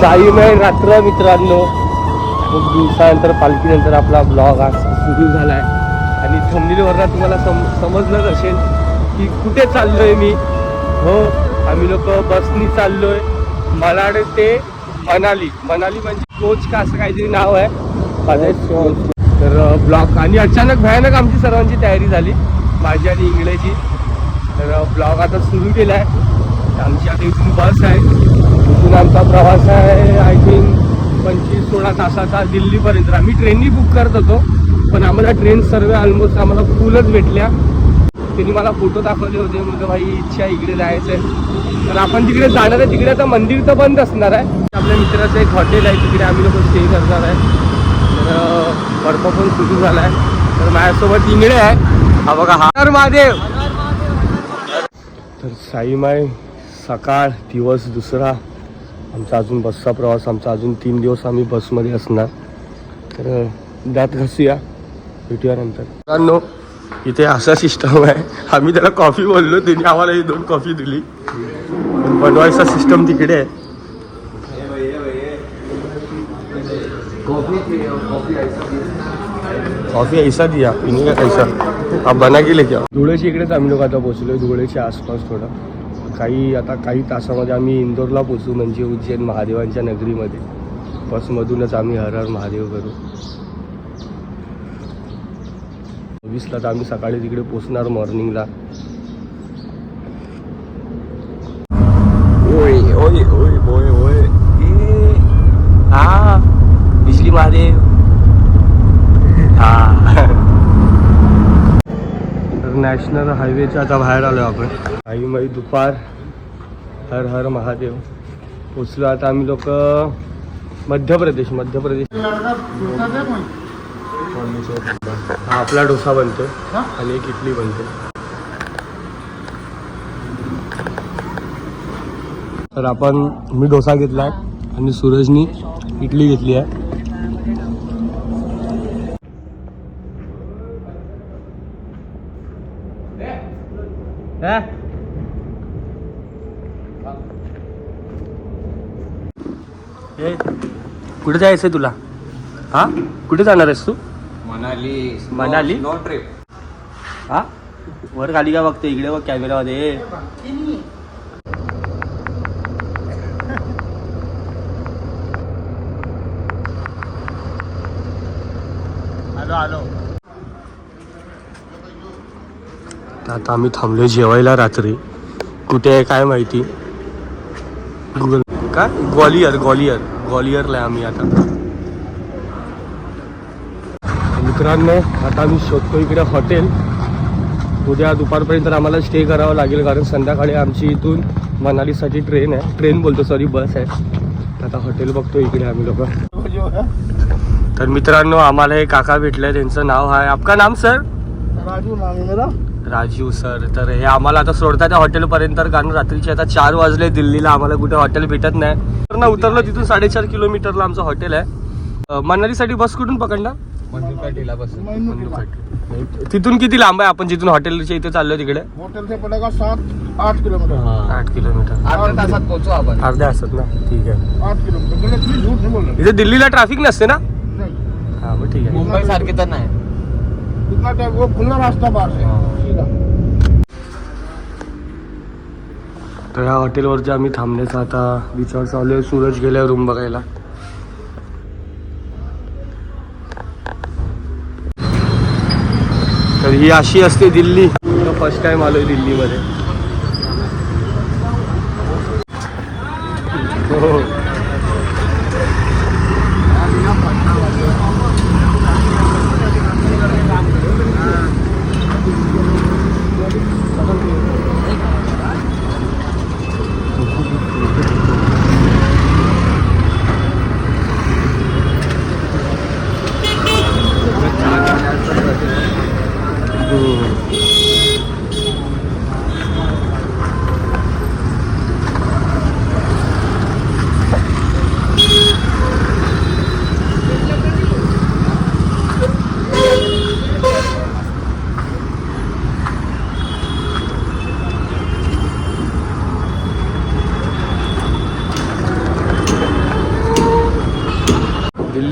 साईमय रात्र मित्रांनो. खूप दिवसानंतर पालखीनंतर आपला ब्लॉग आज सुरू झाला आहे आणि थंबनीवरनं तुम्हाला सम समजलंच असेल की कुठे चाललोय मी. हो आम्ही लोक बसनी चाललोय. मलाड ते मनाली. मनाली म्हणजे कोच का असं काहीतरी नाव आहे. माझं तर ब्लॉग आणि अचानक भयानक आमची सर्वांची तयारी झाली. माझी आणि इंग्रजी तर ब्लॉग आता सुरू केला आहे आमची आता इथून बस आहे. इथून आमचा प्रवास आहे. आय थिंक पंचवीस सोळा तासाचा दिल्लीपर्यंत. आम्ही ट्रेननी बुक करत होतो. पण आम्हाला ट्रेन सर्व ऑलमोस्ट आम्हाला फुलच भेटल्या. त्यांनी मला फोटो दाखवले होते. म्हणजे भाई इच्छा आहे इकडे जायचं आहे तर आपण तिकडे जाणार आहे तिकडे आता मंदिर तर बंद असणार आहे. आपल्या मित्राचं एक हॉटेल आहे. तिकडे आम्ही लोक स्टे करणार आहे. तर बर्फ पण सुरू झाला आहे तर माझ्यासोबत इंगळे आहे. हा बघा हा. महादेव! तर साईमाय सकाळ दिवस दुसरा. आमचा अजून बसचा प्रवास आमचा अजून तीन दिवस आम्ही बसमध्ये असणार. तर दात घासूया. भेटूया नंतर. मित्रांनो इथे असा सिस्टम आहे. आम्ही त्याला कॉफी बोललो त्यांनी आम्हाला ही दोन कॉफी दिली. पण बनवायचा सिस्टम तिकडे आहे. कॉफी ऐसा दिया. पिणे का कैसा आप बना गेले क्या धुळेच्या इकडेच आम्ही लोक आता पोहोचलो धुळेच्या आसपास थोडं. काही आता काही तासामध्ये आम्ही इंदोरला पोचू म्हणजे उज्जैन महादेवांच्या नगरीमध्ये. बसमधूनच आम्ही हर हर महादेव करू. वीसला तर आम्ही सकाळी तिकडे पोचणार मॉर्निंगला. ओय ओय ओय ओय ओय. हा बिजली महादेव हा तर नॅशनल हायवेच्या आता बाहेर आलो आपण. आई माई दुपार हर हर महादेव. पोचलो आता आम्ही लोक मध्य प्रदेश मध्य प्रदेश. हा आपला डोसा बनतो आणि एक इडली बनते. तर आपण मी डोसा घेतला आहे आणि सूरजनी इडली घेतली आहे. कुठे जायचंय तुला? हा? कुठे जाणार आहेस तू? मनाली. मनाली? नो ट्रिप हा? वर खाली का बघतो इकडे बघ कॅमेरामध्ये आलो आलो आता आम्ही थांबलोय जेवायला रात्री. कुठे आहे काय माहिती? गुगल काय? ग्वालियर ग्वालियर. ग्वालियरला आहे आम्ही आता. मित्रांनो आता आम्ही शोधतो इकडे हॉटेल. उद्या दुपारपर्यंत आम्हाला स्टे करावं लागेल कारण संध्याकाळी आमची इथून मनालीसाठी ट्रेन आहे. ट्रेन बोलतो सॉरी बस आहे. आता हॉटेल बघतो इकडे आम्ही लोक. तर मित्रांनो आम्हाला हे काका भेटले त्यांचं नाव आहे आपका नाम सर राजू नाम मेरा. राजीव सर तर हे आम्हाला आता सोडतात. त्या हॉटेलपर्यंत कारण रात्रीचे आता चार वाजले दिल्लीला. आम्हाला कुठे हॉटेल भेटत नाही. तर ना उतरलो तिथून साडेचार किलोमीटरला आमचं हॉटेल आहे. मनालीसाठी बस कुठून बस. तिथून किती लांब आहे? आपण जिथून हॉटेलच्या इथे चाललोय तिकडे. सात आठ किलोमीटर? आठ किलोमीटर. अर्ध्या तासात पोहोचू आपण. अर्ध्या असतात ना? ठीक आहे. आठ किलोमीटर. रहे इथे दिल्लीला ट्रॅफिक नसते ना? नहीं. हा मग ठीक आहे. मुंबई सारखे तर नाही. इतना टाइम वो खुला रास्ता बाहर से सीधा। तर ह्या हॉटेलवरती आम्ही थांबण्याचा आता विचार चालू आहे. सूरज गेल्या रूम बघायला. तर ही अशी असते दिल्ली. फर्स्ट टाइम आलोय दिल्लीमध्ये. हो.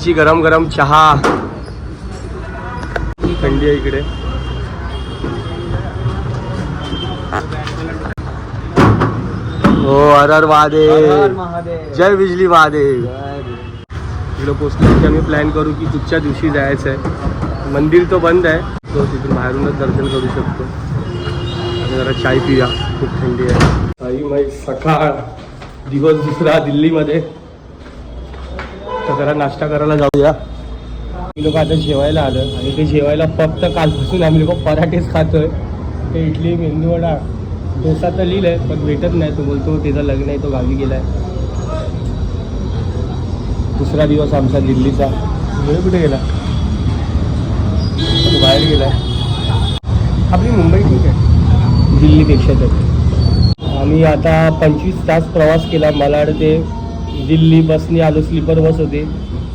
दिल्लीची गरम गरम चहा. थंडी आहे इकडे. हो हर महादेव जय बिजली महादेव इकडे पोचलो की आम्ही प्लॅन करू की कुठच्या दिवशी जायचं आहे मंदिर तो बंद आहे. तो तिथून बाहेरूनच दर्शन करू शकतो. जरा चाय पिया खूप थंडी आहे. आई सकाळ. दिवस दुसरा दिल्लीमध्ये. तर जरा नाश्ता करायला जाऊया. मी लोक आता जेवायला आलं आणि ते जेवायला फक्त कालपासून आम्ही लोक पराठेच खातोय. ते इडली मेंदूवडा डोसा तर लिहिलंय पण भेटत नाही. तो बोलतो त्याचं लग्न आहे तो गावी गेलाय. दुसरा दिवस आमचा दिल्लीचा. वेळ कुठे गेला? तो बाहेर गेलाय. आपली मुंबई ठीक आहे? दिल्लीपेक्षा तर. आम्ही आता पंचवीस तास प्रवास केला. मला ते दिल्ली बसनी आलो स्लीपर बस होती.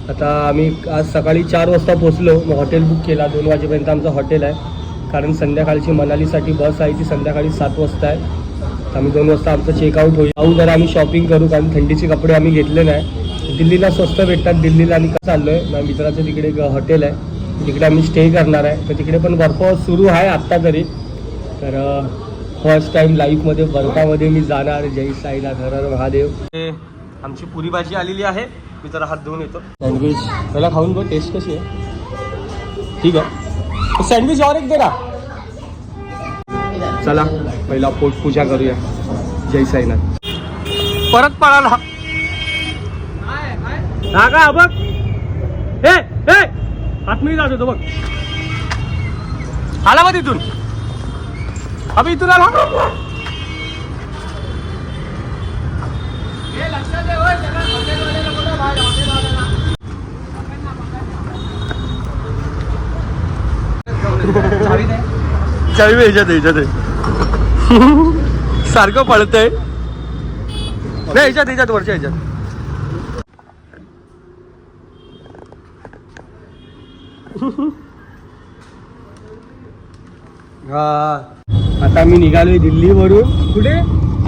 आता आम्ही आज सकाळी चार वाजता पोचलो मग हॉटेल बुक केला. दोन वाजेपर्यंत आमचं हॉटेल आहे. कारण संध्याकाळची मनालीसाठी बस आहे. ती संध्याकाळी सात वाजता आहे. तर आम्ही दोन वाजता आमचं चेकआउट होईल. जाऊ जरा आम्ही शॉपिंग करू. कारण थंडीचे कपडे आम्ही घेतले नाही. दिल्लीला स्वस्त भेटतात. दिल्लीला आम्ही कसं चाललो आहे माझ्या मित्राचं तिकडे हॉटेल आहे. तिकडे आम्ही स्टे करणार आहे. तर तिकडे पण बर्फ सुरू आहे आत्ता तरी. तर फर्स्ट टाइम लाईफमध्ये बर्फामध्ये मी जाणार. जय साईनाथ हर महादेव. आमची पुरी भाजी आलेली आहे. मी जरा हात धुवून येतो. सँडविच पहिला खाऊन बघ टेस्ट कशी आहे. ठीक आहे. सँडविच और एक दे ना. चला पहिला पोट पूजा करूया. जय साईनाथ. परत पळाला. हा का बघ. हे हे आतमध्ये जात होतो बघ. आला बघ तिथून अबे इथून आला. चावी ह्याच्यात ह्याच्यात आहे. सारखं पळतंय. नाही ह्याच्यात ह्याच्यात वरच्या ह्याच्यात. हा. आता मी निघालोय दिल्लीवरून. कुठे?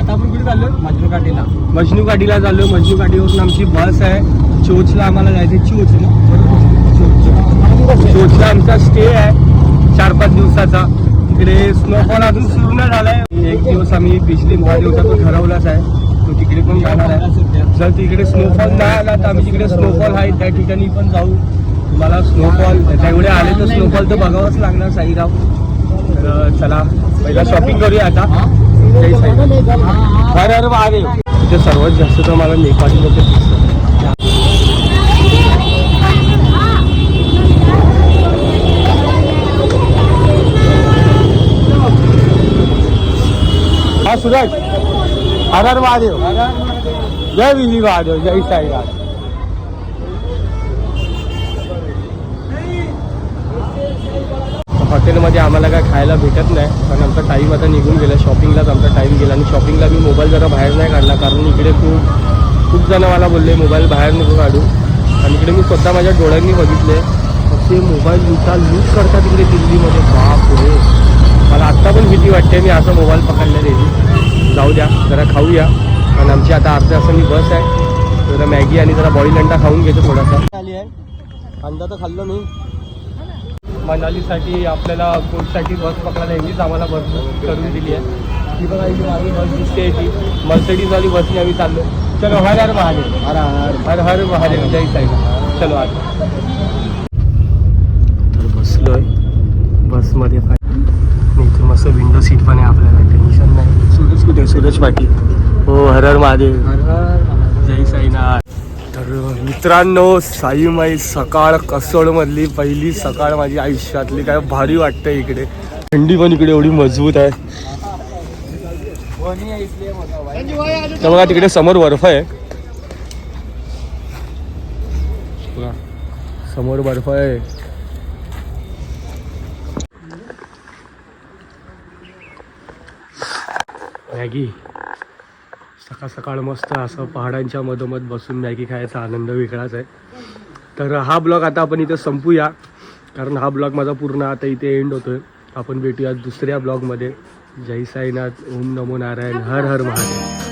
आता कुठे चाललो मजनू काठीला मजनू घाटीला चाललो मजनू घाटीवरून आमची बस आहे. चोचला आम्हाला जायचं चोच ना चोचला आमचा स्टे आहे. चार पाच दिवसाचा. तिकडे स्नोफॉल अजून सुरू नाही झालाय. एक दिवस आम्ही पिछले दहा दिवसातून ठरवलाच आहे. तो तिकडे पण जाणार आहे. जर तिकडे स्नोफॉल नाही आला तर आम्ही तिकडे स्नोफॉल आहे. त्या ठिकाणी पण जाऊ. तुम्हाला स्नोफॉल एवढे आले तर स्नोफॉल तर बघावंच लागणार साईराव. तर चला पहिला शॉपिंग करूया आता. जय हर हर महादेव तिथे सर्वात जास्त तर मला नेपाळी लोक दिसतात हा सुरज. हर हर महादेव. जय विधी महादेव जय साईनाथ. हॉटेलमध्ये आम्हाला काय खायला भेटत नाही. पण आमचा टाईम आता निघून गेला. शॉपिंगलाच आमचा टाईम गेला. आणि शॉपिंगला मी मोबाईल जरा बाहेर नाही काढला. कारण इकडे खूप खूप जण मला बोलले मोबाईल बाहेर नको काढू. आणि इकडे मी स्वतः माझ्या डोळ्यांनी बघितले. असे मोबाईल लुटा लूट करतात इकडे दिल्लीमध्ये. बाप रे मला आत्ता पण भीती वाटते. मी असं मोबाईल पकडला रेडी जाऊ द्या. जरा खाऊया. आणि आमची आता अर्ध्या मी बस आहे. जरा मॅगी आणि जरा बॉईल अंडा खाऊन घेतो थोडासा. आली आहे अंडा तर खाल्लो मी. मनालीसाठी आपल्याला कोचसाठी बस पकडायला यांनीच आम्हाला बस करून दिली आहे. ती बघा ही मागे बस दिसते ती. मर्सिडीजवाली बसने आम्ही चाललो. चलो हर हर महादेव. हर हर हर. हर महादेव. जय साई चलो तर बसलोय. बसमध्ये पाय इथून मस्त विंडो सीट पण आहे आपल्याला. टेन्शन नाही. सूरज कुठे? सूरज पाटील. हो हर हर महादेव. जय साईनाथ. तर मित्रांनो साईमाई सकाळ कसोडमधली पहिली सकाळ माझी आयुष्यातली. काय भारी वाटतं इकडे. थंडी पण इकडे एवढी मजबूत आहे. तर बघा तिकडे समोर बर्फ आहे. बघा, समोर बर्फ आहे. मॅगी सकाळ सकाळ मस्त असं पहाडांच्या मधोमध बसून मॅगी खायचा आनंद वेगळाच आहे. तर हा ब्लॉग आता आपण इथे संपूया कारण हा ब्लॉग माझा पूर्ण आता इथे एंड होतोय. आपण भेटूया दुसऱ्या ब्लॉगमध्ये. जय साईनाथ ओम नमो नारायण हर हर महादेव.